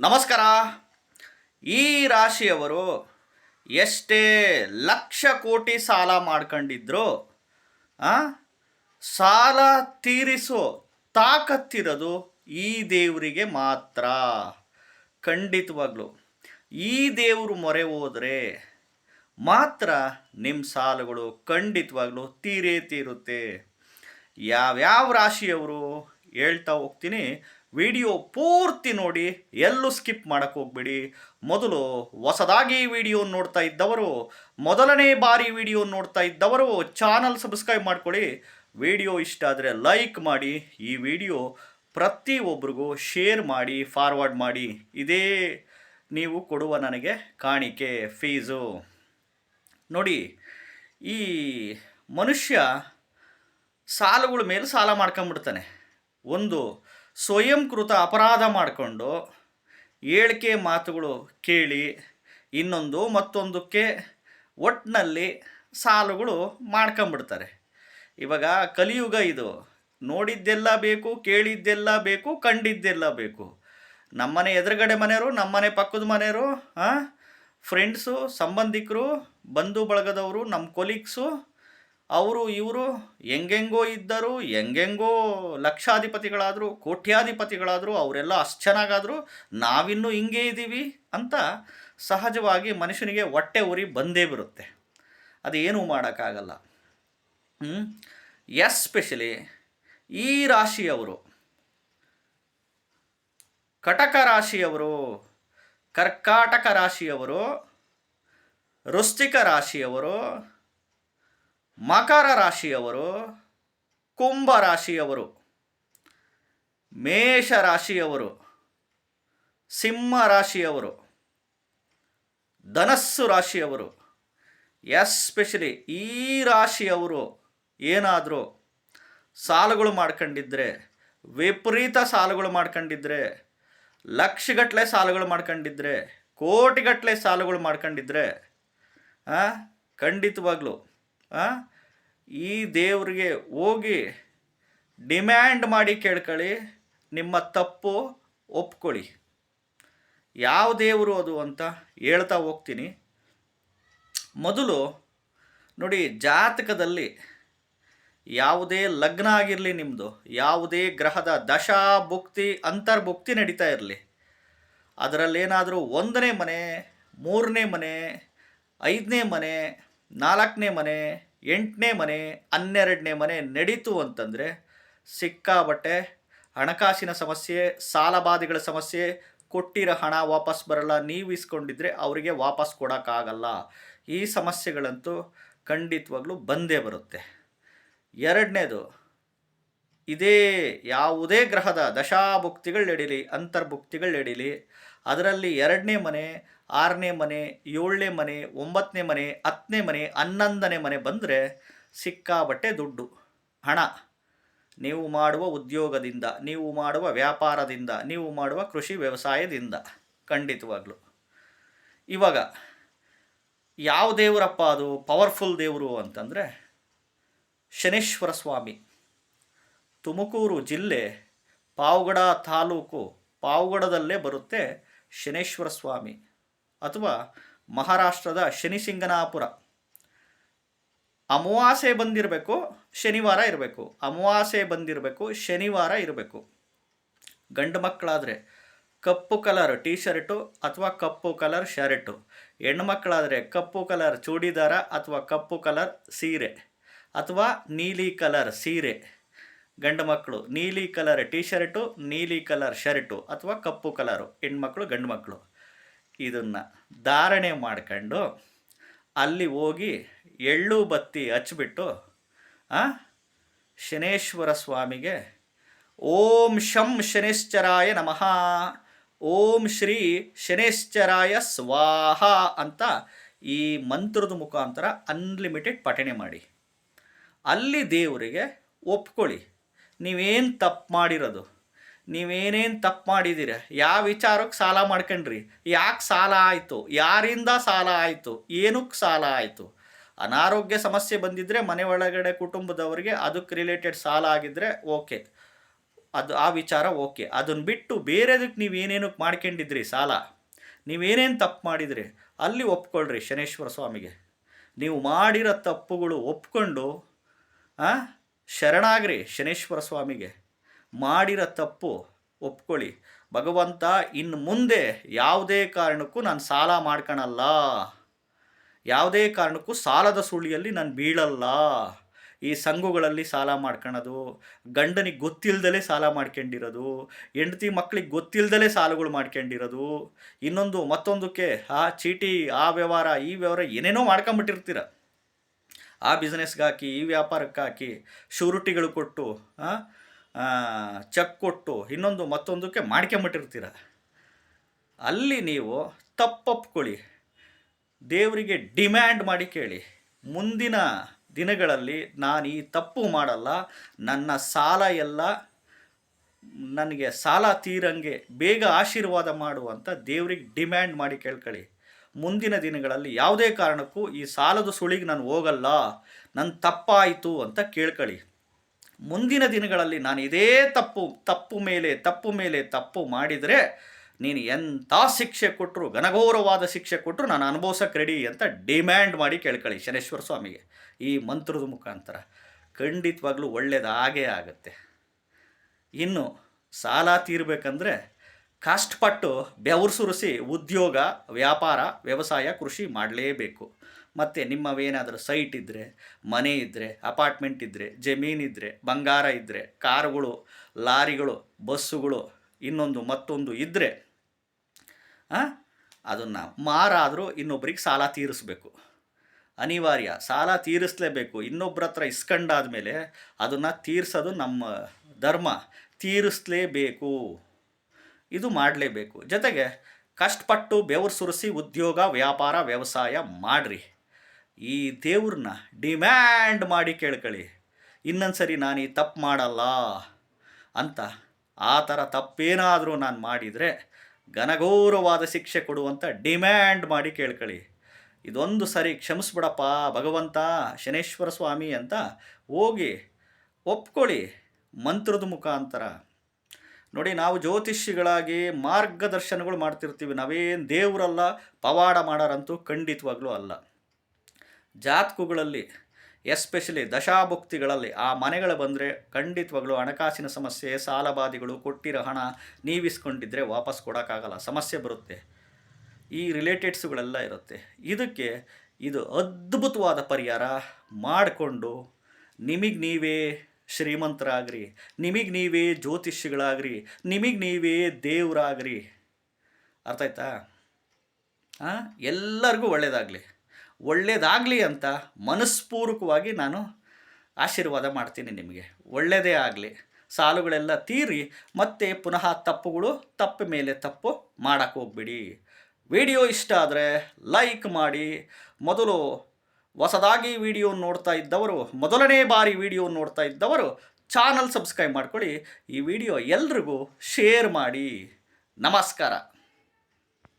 ನಮಸ್ಕಾರ. ಈ ರಾಶಿಯವರು ಎಷ್ಟೇ ಲಕ್ಷ ಕೋಟಿ ಸಾಲ ಮಾಡ್ಕೊಂಡಿದ್ರು ಸಾಲ ತೀರಿಸೋ ತಾಕತ್ತಿರೋದು ಈ ದೇವರಿಗೆ ಮಾತ್ರ. ಖಂಡಿತವಾಗ್ಲು. ಈ ದೇವರು ಮೊರೆ ಹೋದರೆ ಮಾತ್ರ ನಿಮ್ಮ ಸಾಲಗಳು ಖಂಡಿತವಾಗ್ಲೂ ತೀರೇ ತೀರುತ್ತೆ. ಯಾವ್ಯಾವ ರಾಶಿಯವರು ಹೇಳ್ತಾ ಹೋಗ್ತೀನಿ ವಿಡಿಯೋ ಪೂರ್ತಿ ನೋಡಿ, ಎಲ್ಲೂ ಸ್ಕಿಪ್ ಮಾಡಕ್ಕೆ ಹೋಗ್ಬೇಡಿ. ಮೊದಲು ಹೊಸದಾಗಿ ವಿಡಿಯೋ ನೋಡ್ತಾ ಇದ್ದವರು, ಮೊದಲನೇ ಬಾರಿ ವಿಡಿಯೋ ನೋಡ್ತಾ ಇದ್ದವರು ಚಾನಲ್ ಸಬ್ಸ್ಕ್ರೈಬ್ ಮಾಡ್ಕೊಳ್ಳಿ. ವಿಡಿಯೋ ಇಷ್ಟ ಆದರೆ ಲೈಕ್ ಮಾಡಿ, ಈ ವಿಡಿಯೋ ಪ್ರತಿಯೊಬ್ಬರಿಗೂ ಶೇರ್ ಮಾಡಿ, ಫಾರ್ವರ್ಡ್ ಮಾಡಿ. ಇದೇ ನೀವು ಕೊಡುವ ನನಗೆ ಕಾಣಿಕೆ, ಫೀಸು. ನೋಡಿ, ಈ ಮನುಷ್ಯ ಸಾಲಗಳ ಮೇಲೆ ಸಾಲ ಮಾಡ್ಕೊಂಬಿಡ್ತಾನೆ. ಒಂದು ಸ್ವಯಂಕೃತ ಅಪರಾಧ ಮಾಡಿಕೊಂಡು ಹೇಳಿಕೆ ಮಾತುಗಳು ಕೇಳಿ ಇನ್ನೊಂದು ಮತ್ತೊಂದಕ್ಕೆ ಒಟ್ಟಿನಲ್ಲಿ ಸಾಲುಗಳು ಮಾಡ್ಕೊಂಬಿಡ್ತಾರೆ. ಇವಾಗ ಕಲಿಯುಗ ಇದು. ನೋಡಿದ್ದೆಲ್ಲ ಬೇಕು, ಕೇಳಿದ್ದೆಲ್ಲ ಬೇಕು, ಕಂಡಿದ್ದೆಲ್ಲ ಬೇಕು. ನಮ್ಮನೆ ಎದುರುಗಡೆ ಮನೆಯವರು, ನಮ್ಮನೆ ಪಕ್ಕದ ಮನೆಯವರು ಫ್ರೆಂಡ್ಸು ಸಂಬಂಧಿಕರು, ಬಂಧು ಬಳಗದವರು, ನಮ್ಮ ಕೊಲೀಗ್ಸು ಅವರು ಇವರು ಹೆಂಗೆಂಗೋ ಇದ್ದರು, ಹೆಂಗೆಂಗೋ ಲಕ್ಷಾಧಿಪತಿಗಳಾದರು, ಕೋಟ್ಯಾಧಿಪತಿಗಳಾದರು, ಅವರೆಲ್ಲ ಅಷ್ಟು ಚೆನ್ನಾಗಾದರು ನಾವಿನ್ನೂ ಹಿಂಗೆ ಇದ್ದೀವಿ ಅಂತ ಸಹಜವಾಗಿ ಮನುಷ್ಯನಿಗೆ ಹೊಟ್ಟೆ ಉರಿ ಬಂದೇ ಬರುತ್ತೆ. ಅದೇನೂ ಮಾಡೋಕ್ಕಾಗಲ್ಲ. ಎಸ್ಪೆಷಲಿ ಈ ರಾಶಿಯವರು, ಕಟಕ ರಾಶಿಯವರು, ಕರ್ಕಾಟಕ ರಾಶಿಯವರು ರುಸ್ತಿಕ ರಾಶಿಯವರು ಮಕರ ರಾಶಿಯವರು, ಕುಂಭ ರಾಶಿಯವರು, ಮೇಷ ರಾಶಿಯವರು, ಸಿಂಹ ರಾಶಿಯವರು, ಧನಸ್ಸು ರಾಶಿಯವರು, ಎಸ್ಪೆಷಲಿ ಈ ರಾಶಿಯವರು ಏನಾದರೂ ಸಾಲಗಳು ಮಾಡ್ಕೊಂಡಿದ್ರೆ, ವಿಪರೀತ ಸಾಲಗಳು ಮಾಡ್ಕೊಂಡಿದ್ರೆ, ಲಕ್ಷಗಟ್ಟಲೆ ಸಾಲಗಳು ಮಾಡ್ಕೊಂಡಿದ್ರೆ, ಕೋಟಿಗಟ್ಟಲೆ ಸಾಲಗಳು ಮಾಡ್ಕೊಂಡಿದ್ರೆ ಖಂಡಿತವಾಗ್ಲೂ ಈ ದೇವರಿಗೆ ಹೋಗಿ ಡಿಮ್ಯಾಂಡ್ ಮಾಡಿ ಕೇಳ್ಕೊಳ್ಳಿ ನಿಮ್ಮ ತಪ್ಪು ಒಪ್ಕೊಳ್ಳಿ. ಯಾವ ದೇವರು ಅದು ಅಂತ ಹೇಳ್ತಾ ಹೋಗ್ತೀನಿ. ಮೊದಲು ನೋಡಿ, ಜಾತಕದಲ್ಲಿ ಯಾವುದೇ ಲಗ್ನ ಆಗಿರಲಿ ನಿಮ್ಮದು ಯಾವುದೇ ಗ್ರಹದ ದಶಾ, ಭುಕ್ತಿ, ಅಂತರ್ಭುಕ್ತಿ ನಡೀತಾ ಇರಲಿ. ಅದರಲ್ಲೇನಾದರೂ ಒಂದನೇ ಮನೆ, ಮೂರನೇ ಮನೆ, ಐದನೇ ಮನೆ ನಾಲ್ಕನೇ ಮನೆ, ಎಂಟನೇ ಮನೆ, ಹನ್ನೆರಡನೇ ಮನೆ ನಡೀತು ಅಂತಂದರೆ ಸಿಕ್ಕಾಬಟ್ಟೆ ಹಣಕಾಸಿನ ಸಮಸ್ಯೆ ಸಾಲಬಾಧೆಗಳ ಸಮಸ್ಯೆ, ಕೊಟ್ಟಿರೋ ಹಣ ವಾಪಸ್ ಬರಲ್ಲ, ನೀವು ಇಸ್ಕೊಂಡಿದ್ರೆ ಅವರಿಗೆ ವಾಪಸ್ ಕೊಡೋಕ್ಕಾಗಲ್ಲ. ಈ ಸಮಸ್ಯೆಗಳಂತೂ ಖಂಡಿತವಾಗ್ಲೂ ಬಂದೇ ಬರುತ್ತೆ. ಎರಡನೇದು, ಇದೇ ಯಾವುದೇ ಗ್ರಹದ ದಶಾಭುಕ್ತಿಗಳು ನಡೀಲಿ, ಅಂತರ್ಭುಕ್ತಿಗಳು ನಡೀಲಿ, ಅದರಲ್ಲಿ ಎರಡನೇ ಮನೆ ಆರನೇ ಮನೆ, ಏಳನೇ ಮನೆ, ಒಂಬತ್ತನೇ ಮನೆ, ಹತ್ತನೇ ಮನೆ, ಹನ್ನೊಂದನೇ ಮನೆ ಬಂದರೆ ಸಿಕ್ಕಾಬಟ್ಟೆ ದುಡ್ಡು. ಹಣ. ನೀವು ಮಾಡುವ ಉದ್ಯೋಗದಿಂದ, ನೀವು ಮಾಡುವ ವ್ಯಾಪಾರದಿಂದ, ನೀವು ಮಾಡುವ ಕೃಷಿ ವ್ಯವಸಾಯದಿಂದ, ಖಂಡಿತವಾಗ್ಲು. ಇವಾಗ, ಯಾವ ದೇವರಪ್ಪ ಅದು? ಪವರ್ಫುಲ್ ದೇವರು ಅಂತಂದರೆ ಶನೇಶ್ವರ ಸ್ವಾಮಿ. ತುಮಕೂರು ಜಿಲ್ಲೆ, ಪಾವಗಡ ತಾಲೂಕು, ಪಾವಗಡದಲ್ಲೇ ಬರುತ್ತೆ ಶನೇಶ್ವರ ಸ್ವಾಮಿ. ಅಥವಾ ಮಹಾರಾಷ್ಟ್ರದ ಶನಿಸಿಂಗನಾಪುರ. ಅಮಾವಾಸೆ ಬಂದಿರಬೇಕು, ಶನಿವಾರ ಇರಬೇಕು. ಅಮಾವಾಸೆ ಬಂದಿರಬೇಕು, ಶನಿವಾರ ಇರಬೇಕು. ಗಂಡು ಮಕ್ಕಳಾದರೆ ಕಪ್ಪು ಕಲರ್ ಟೀ ಶರ್ಟು ಅಥವಾ ಕಪ್ಪು ಕಲರ್ ಶರ್ಟು. ಹೆಣ್ಣು ಮಕ್ಕಳಾದರೆ ಕಪ್ಪು ಕಲರ್ ಚೂಡಿದಾರ ಅಥವಾ ಕಪ್ಪು ಕಲರ್ ಸೀರೆ ಅಥವಾ ನೀಲಿ ಕಲರ್ ಸೀರೆ. ಗಂಡು ಮಕ್ಕಳು ನೀಲಿ ಕಲರ್ ಟೀ ಶರ್ಟು ನೀಲಿ ಕಲರ್ ಶರ್ಟು ಅಥವಾ ಕಪ್ಪು ಕಲರು. ಹೆಣ್ಮಕ್ಳು ಗಂಡು ಮಕ್ಕಳು. ಇದನ್ನು ಧಾರಣೆ ಮಾಡ್ಕೊಂಡು ಅಲ್ಲಿ ಹೋಗಿ ಎಳ್ಳು ಬತ್ತಿ ಹಚ್ಚಿಬಿಟ್ಟು ಶನೇಶ್ವರ ಸ್ವಾಮಿಗೆ ಓಂ ಶಂ ಶನೇಶ್ಚರಾಯ ನಮಃ, ಓಂ ಶ್ರೀ ಶನೇಶ್ಚರಾಯ ಸ್ವಾಹ ಅಂತ ಈ ಮಂತ್ರದ ಮುಖಾಂತರ ಅನ್ಲಿಮಿಟೆಡ್ ಪಠಣೆ ಮಾಡಿ. ಅಲ್ಲಿ ದೇವರಿಗೆ ಒಪ್ಕೊಳ್ಳಿ, ನೀವೇನು ತಪ್ಪು ಮಾಡಿರೋದು? ನೀವೇನೇನು ತಪ್ಪು ಮಾಡಿದ್ದೀರ ಯಾವ ವಿಚಾರಕ್ಕೆ ಸಾಲ ಮಾಡ್ಕೊಂಡ್ರಿ? ಯಾಕೆ ಸಾಲ ಆಯಿತು? ಯಾರಿಂದ ಸಾಲ ಆಯಿತು? ಏನಕ್ಕೆ ಸಾಲ ಆಯಿತು? ಅನಾರೋಗ್ಯ ಸಮಸ್ಯೆ ಬಂದಿದ್ದರೆ ಮನೆ ಒಳಗಡೆ ಕುಟುಂಬದವರಿಗೆ ಅದಕ್ಕೆ ರಿಲೇಟೆಡ್ ಸಾಲ ಆಗಿದ್ದರೆ ಓಕೆ. ಅದು ಆ ವಿಚಾರ ಓಕೆ. ಅದನ್ನು ಬಿಟ್ಟು ಬೇರೆದಕ್ಕೆ ನೀವು ಏನೇನಕ್ಕೆ ಮಾಡ್ಕೊಂಡಿದ್ರಿ ಸಾಲ? ನೀವೇನೇನು ತಪ್ಪು ಮಾಡಿದ್ರಿ? ಅಲ್ಲಿ ಒಪ್ಕೊಳ್ರಿ ಶನೇಶ್ವರ ಸ್ವಾಮಿಗೆ. ನೀವು ಮಾಡಿರೋ ತಪ್ಪುಗಳು ಒಪ್ಕೊಂಡು ಶರಣಾಗ್ರಿ ಶನೇಶ್ವರ ಸ್ವಾಮಿಗೆ. ಮಾಡಿರೋ ತಪ್ಪು ಒಪ್ಕೊಳ್ಳಿ. ಭಗವಂತ ಇನ್ನು ಮುಂದೆ ಯಾವುದೇ ಕಾರಣಕ್ಕೂ ನಾನು ಸಾಲ ಮಾಡ್ಕೊಳಲ್ಲ ಯಾವುದೇ ಕಾರಣಕ್ಕೂ ಸಾಲದ ಸುಳಿಯಲ್ಲಿ ನಾನು ಬೀಳಲ್ಲ. ಈ ಸಂಘಗಳಲ್ಲಿ ಸಾಲ ಮಾಡ್ಕೊಳೋದು ಗಂಡನಿಗೆ ಗೊತ್ತಿಲ್ಲದಲೇ ಸಾಲ ಮಾಡ್ಕೊಂಡಿರೋದು, ಹೆಂಡತಿ ಮಕ್ಕಳಿಗೆ ಗೊತ್ತಿಲ್ಲದಲೇ ಸಾಲಗಳು ಮಾಡ್ಕೊಂಡಿರೋದು, ಇನ್ನೊಂದು ಮತ್ತೊಂದಕ್ಕೆ, ಆ ಚೀಟಿ, ಆ ವ್ಯವಹಾರ, ಈ ವ್ಯವಹಾರ ಏನೇನೋ ಮಾಡ್ಕೊಂಬಿಟ್ಟಿರ್ತೀರ. ಆ ಬಿಸ್ನೆಸ್ಗೆ ಹಾಕಿ ಈ ವ್ಯಾಪಾರಕ್ಕೆ ಹಾಕಿ ಶೂರಿಟಿಗಳು ಕೊಟ್ಟು ಚೆಕ್ ಕೊಟ್ಟು ಇನ್ನೊಂದು ಮತ್ತೊಂದಕ್ಕೆ ಮಾಡ್ಕೊಂಬಿಟ್ಟಿರ್ತೀರ. ಅಲ್ಲಿ ನೀವು ತಪ್ಪೊಪ್ಕೊಳ್ಳಿ. ದೇವರಿಗೆ ಡಿಮ್ಯಾಂಡ್ ಮಾಡಿ ಕೇಳಿ. ಮುಂದಿನ ದಿನಗಳಲ್ಲಿ ನಾನು ಈ ತಪ್ಪು ಮಾಡಲ್ಲ, ನನ್ನ ಸಾಲ ಎಲ್ಲ ನನಗೆ ಸಾಲ ತೀರಂಗೆ ಬೇಗ ಆಶೀರ್ವಾದ ಮಾಡುವಂತ ದೇವ್ರಿಗೆ ಡಿಮ್ಯಾಂಡ್ ಮಾಡಿ ಕೇಳ್ಕೊಳ್ಳಿ. ಮುಂದಿನ ದಿನಗಳಲ್ಲಿ ಯಾವುದೇ ಕಾರಣಕ್ಕೂ ಈ ಸಾಲದ ಸುಳಿಗೆ ನಾನು ಹೋಗಲ್ಲ, ನನ್ನ ತಪ್ಪಾಯಿತು ಅಂತ ಕೇಳ್ಕೊಳ್ಳಿ. ಮುಂದಿನ ದಿನಗಳಲ್ಲಿ ನಾನು ಇದೇ ತಪ್ಪು ತಪ್ಪು ಮೇಲೆ ತಪ್ಪು ಮೇಲೆ ತಪ್ಪು ಮಾಡಿದರೆ ನೀನು ಎಂಥ ಶಿಕ್ಷೆ ಕೊಟ್ಟರು ಘನಘೋರವಾದ ಶಿಕ್ಷೆ ಕೊಟ್ಟರು ನಾನು ಅನುಭವಿಸೋಕೆ ರೆಡಿ ಅಂತ ಡಿಮ್ಯಾಂಡ್ ಮಾಡಿ ಕೇಳ್ಕೊಳ್ಳಿ ಶನೇಶ್ವರ ಸ್ವಾಮಿಗೆ ಈ ಮಂತ್ರದ ಮುಖಾಂತರ. ಖಂಡಿತವಾಗ್ಲೂ ಒಳ್ಳೇದು ಆಗೇ ಆಗುತ್ತೆ. ಇನ್ನು ಸಾಲ ತೀರಬೇಕಂದ್ರೆ ಕಷ್ಟಪಟ್ಟು ಬೆವರು ಸುರಿಸಿ ಉದ್ಯೋಗ, ವ್ಯಾಪಾರ, ವ್ಯವಸಾಯ, ಕೃಷಿ ಮಾಡಲೇಬೇಕು. ಮತ್ತು ನಿಮ್ಮವೇನಾದರೂ ಸೈಟ್ ಇದ್ದರೆ ಮನೆ ಇದ್ದರೆ ಅಪಾರ್ಟ್ಮೆಂಟ್ ಇದ್ದರೆ ಜಮೀನಿದ್ದರೆ ಬಂಗಾರ ಇದ್ದರೆ ಕಾರುಗಳು, ಲಾರಿಗಳು, ಬಸ್ಸುಗಳು, ಇನ್ನೊಂದು ಮತ್ತೊಂದು ಇದ್ದರೆ ಅದನ್ನು ಮಾರಾದರೂ ಇನ್ನೊಬ್ರಿಗೆ ಸಾಲ ತೀರಿಸಬೇಕು. ಅನಿವಾರ್ಯ, ಸಾಲ ತೀರಿಸಲೇಬೇಕು. ಇನ್ನೊಬ್ಬರ ಹತ್ರ ಇಸ್ಕೊಂಡಾದ ಮೇಲೆ ಅದನ್ನು ತೀರಿಸೋದು ನಮ್ಮ ಧರ್ಮ. ತೀರಿಸಲೇಬೇಕು. ಇದು ಮಾಡಲೇಬೇಕು. ಜೊತೆಗೆ ಕಷ್ಟಪಟ್ಟು ಬೆವರು ಸುರಿಸಿ ಉದ್ಯೋಗ, ವ್ಯಾಪಾರ, ವ್ಯವಸಾಯ ಮಾಡಿರಿ. ಈ ದೇವ್ರನ್ನ ಡಿಮ್ಯಾಂಡ್ ಮಾಡಿ ಕೇಳ್ಕೊಳ್ಳಿ ಇನ್ನೊಂದು ಸರಿ ನಾನು ಈ ತಪ್ಪು ಮಾಡಲ್ಲ ಅಂತ ಆ ಥರ ತಪ್ಪೇನಾದರೂ ನಾನು ಮಾಡಿದರೆ ಘನಘೋರವಾದ ಶಿಕ್ಷೆ ಕೊಡುವಂಥ ಡಿಮ್ಯಾಂಡ್ ಮಾಡಿ ಕೇಳ್ಕೊಳ್ಳಿ ಇದೊಂದು ಸರಿ ಕ್ಷಮಿಸ್ಬಿಡಪ್ಪ, ಭಗವಂತ, ಶನೇಶ್ವರ ಸ್ವಾಮಿ ಅಂತ ಹೋಗಿ ಒಪ್ಕೊಳ್ಳಿ ಮಂತ್ರದ ಮುಖಾಂತರ. ನೋಡಿ ನಾವು ಜ್ಯೋತಿಷಿಗಳಾಗಿ ಮಾರ್ಗದರ್ಶನಗಳು ಮಾಡ್ತಿರ್ತೀವಿ. ನಾವೇನು ದೇವರಲ್ಲ ಪವಾಡ ಮಾಡೋರಂತೂ ಖಂಡಿತವಾಗ್ಲೂ ಅಲ್ಲ. ಜಾತಕಗಳಲ್ಲಿ, ಎಸ್ಪೆಷಲಿ ದಶಾಭುಕ್ತಿಗಳಲ್ಲಿ ಆ ಮನೆಗಳು ಬಂದರೆ ಖಂಡಿತವಾಗ್ಲೂ ಹಣಕಾಸಿನ ಸಮಸ್ಯೆ ಸಾಲಬಾಧಿಗಳು ಕೊಟ್ಟಿರೋ ಹಣ ನೀವಿಸ್ಕೊಂಡಿದ್ರೆ ವಾಪಸ್ ಕೊಡೋಕ್ಕಾಗಲ್ಲ. ಸಮಸ್ಯೆ ಬರುತ್ತೆ. ಈ ರಿಲೇಟೆಡ್ಸ್ಗಳೆಲ್ಲ ಇರುತ್ತೆ. ಇದಕ್ಕೆ ಇದು ಅದ್ಭುತವಾದ ಪರಿಹಾರ ಮಾಡಿಕೊಂಡು ನಿಮಗೆ ನೀವೇ ಶ್ರೀಮಂತರಾಗ್ರಿ, ನಿಮಗೆ ನೀವೇ ಜ್ಯೋತಿಷಿಗಳಾಗ್ರಿ ನಿಮಗೆ ನೀವೇ ದೇವರಾಗ್ರಿ. ಅರ್ಥ ಆಯ್ತಾ? ಎಲ್ಲರಿಗೂ ಒಳ್ಳೆಯದಾಗಲಿ ಒಳ್ಳೆಯದಾಗಲಿ ಅಂತ ಮನಸ್ಪೂರ್ವಕವಾಗಿ ನಾನು ಆಶೀರ್ವಾದ ಮಾಡ್ತೀನಿ ನಿಮಗೆ. ಒಳ್ಳೆಯದೇ ಆಗಲಿ. ಸಾಲುಗಳೆಲ್ಲ ತೀರಿ, ಮತ್ತೆ ಪುನಃ ತಪ್ಪುಗಳು ತಪ್ಪು ಮೇಲೆ ತಪ್ಪು ಮಾಡೋಕ್ಕೆ ಹೋಗ್ಬಿಡಿ. ವಿಡಿಯೋ ಇಷ್ಟ ಆದರೆ ಲೈಕ್ ಮಾಡಿ. ಮೊದಲು ಹೊಸದಾಗಿ ವಿಡಿಯೋ ನೋಡ್ತಾ ಇದ್ದವರು, ಮೊದಲನೇ ಬಾರಿ ವಿಡಿಯೋ ನೋಡ್ತಾ ಇದ್ದವರು ಚಾನಲ್ ಸಬ್ಸ್ಕ್ರೈಬ್ ಮಾಡ್ಕೊಳ್ಳಿ. ಈ ವಿಡಿಯೋ ಎಲ್ರಿಗೂ ಶೇರ್ ಮಾಡಿ. ನಮಸ್ಕಾರ.